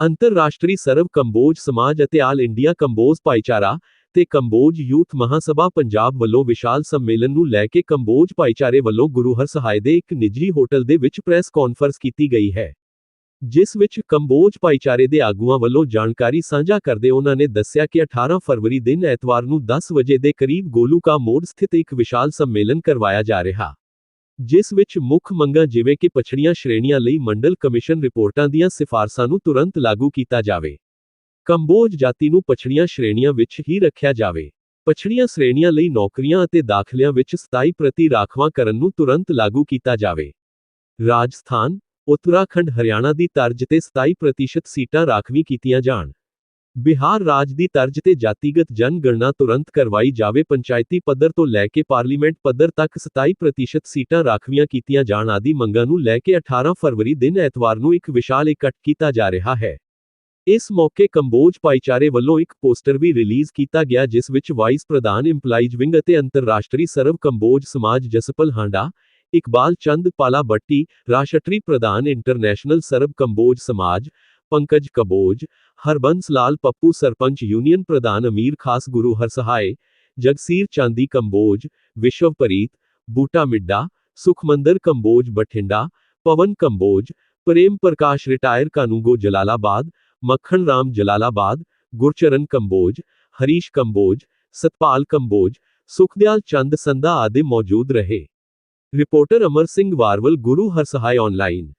ਅੰਤਰਰਾਸ਼ਟਰੀ ਸਰਵ ਕੰਬੋਜ ਸਮਾਜ ਅਤੇ ਆਲ ਇੰਡੀਆ ਕੰਬੋਜ ਭਾਈਚਾਰਾ ਤੇ ਕੰਬੋਜ ਯੂਥ ਮਹਾਸਭਾ ਪੰਜਾਬ ਵੱਲੋਂ ਵਿਸ਼ਾਲ ਸੰਮੇਲਨ ਨੂੰ ਲੈ ਕੇ ਕੰਬੋਜ ਭਾਈਚਾਰੇ ਵੱਲੋਂ ਗੁਰੂ ਹਰ ਸਹਾਇ ਦੇ ਇੱਕ ਨਿੱਜੀ ਹੋਟਲ ਦੇ ਵਿੱਚ ਪ੍ਰੈਸ ਕਾਨਫਰੰਸ ਕੀਤੀ ਗਈ ਹੈ। ਜਿਸ ਵਿੱਚ ਕੰਬੋਜ ਭਾਈਚਾਰੇ ਦੇ ਆਗੂਆਂ ਵੱਲੋਂ ਜਾਣਕਾਰੀ ਸਾਂਝਾ ਕਰਦੇ ਉਹਨਾਂ ਨੇ ਦੱਸਿਆ ਕਿ 18 ਫਰਵਰੀ ਦਿਨ ਐਤਵਾਰ ਨੂੰ 10 ਵਜੇ ਦੇ ਕਰੀਬ ਗੋਲੂਕਾ ਮੋੜ ਸਥਿਤ ਇੱਕ ਵਿਸ਼ਾਲ ਸੰਮੇਲਨ ਕਰਵਾਇਆ ਜਾ ਰਿਹਾ। ਜਿਸ ਵਿੱਚ ਮੁੱਖ ਮੰਗਾਂ ਜਿਵੇਂ ਕਿ ਪਛੜੀਆਂ ਸ਼੍ਰੇਣੀਆਂ ਲਈ ਮੰਡਲ ਕਮਿਸ਼ਨ ਰਿਪੋਰਟਾਂ ਦੀਆਂ ਸਿਫਾਰਸਾਂ ਨੂੰ ਤੁਰੰਤ ਲਾਗੂ ਕੀਤਾ ਜਾਵੇ। ਕੰਬੋਜ ਜਾਤੀ ਨੂੰ ਪਛੜੀਆਂ ਸ਼੍ਰੇਣੀਆਂ ਵਿੱਚ ਹੀ ਰੱਖਿਆ ਜਾਵੇ। ਪਛੜੀਆਂ ਸ਼੍ਰੇਣੀਆਂ ਲਈ ਨੌਕਰੀਆਂ ਅਤੇ ਦਾਖਲਿਆਂ ਵਿੱਚ 27 ਪ੍ਰਤੀ ਰਾਖਵਾਂ ਕਰਨ ਨੂੰ ਤੁਰੰਤ ਲਾਗੂ ਕੀਤਾ ਜਾਵੇ। ਰਾਜਸਥਾਨ, ਉੱਤਰਾਖੰਡ, ਹਰਿਆਣਾ ਦੀ ਤਰਜ਼ ਤੇ 27% ਸੀਟਾਂ ਰਾਖਵੀਂ ਕੀਤੀਆਂ ਜਾਣ। ਬਿਹਾਰ ਰਾਜ ਦੀ ਤਰਜ਼ ਤੇ ਜਾਤੀਗਤ ਜਨਗਣਨਾ ਤੁਰੰਤ ਕਰਵਾਈ ਜਾਵੇ ਪੰਚਾਇਤੀ ਪੱਧਰ ਤੋਂ ਲੈ ਕੇ ਪਾਰਲੀਮੈਂਟ ਪੱਧਰ ਤੱਕ 27% ਸੀਟਾਂ ਰਾਖਵੀਆਂ ਕੀਤੀਆਂ ਜਾਣ ਆਦਿ ਮੰਗਾਂ ਨੂੰ ਲੈ ਕੇ 18 ਫਰਵਰੀ ਦਿਨ ਐਤਵਾਰ ਨੂੰ ਇੱਕ ਵਿਸ਼ਾਲ ਇਕੱਠ ਕੀਤਾ ਜਾ ਰਿਹਾ ਹੈ ਇਸ ਮੌਕੇ ਕੰਬੋਜ ਭਾਈਚਾਰੇ ਵੱਲੋਂ ਇੱਕ ਪੋਸਟਰ ਵੀ ਰਿਲੀਜ਼ ਕੀਤਾ ਗਿਆ ਜਿਸ ਵਿੱਚ ਵਾਈਸ ਪ੍ਰਧਾਨ ਇੰਪਲਾਈਜ਼ ਵਿੰਗ ਅਤੇ ਅੰਤਰਰਾਸ਼ਟਰੀ ਸਰਵ ਕੰਬੋਜ ਸਮਾਜ ਜਸਪਲ ਹਾਂਡਾ ਇਕਬਾਲ ਚੰਦ ਪਾਲਾ ਬੱਟੀ ਰਾਸ਼ਟਰੀ ਪ੍ਰਧਾਨ ਇੰਟਰਨੈਸ਼ਨਲ ਸਰਬ पंकज कबोज हरबंस लाल पप्पू सरपंच यूनियन प्रधान अमीर खास गुरु हरसहाय, जगसीर चांदी कंबोज विश्वपरीत बूटा मिड्डा, सुखमंदर कंबोज बठिंडा, पवन कंबोज, प्रेम प्रकाश रिटायर कानूगो जलालाबाद, मक्खन राम जलालाबाद, गुरचरण कंबोज, हरीश कंबोज, सतपाल कंबोज, सुखदयाल चंद संधा आदि मौजूद रहे। रिपोर्टर अमर सिंह वारवल, गुरु हरसहाय ऑनलाइन।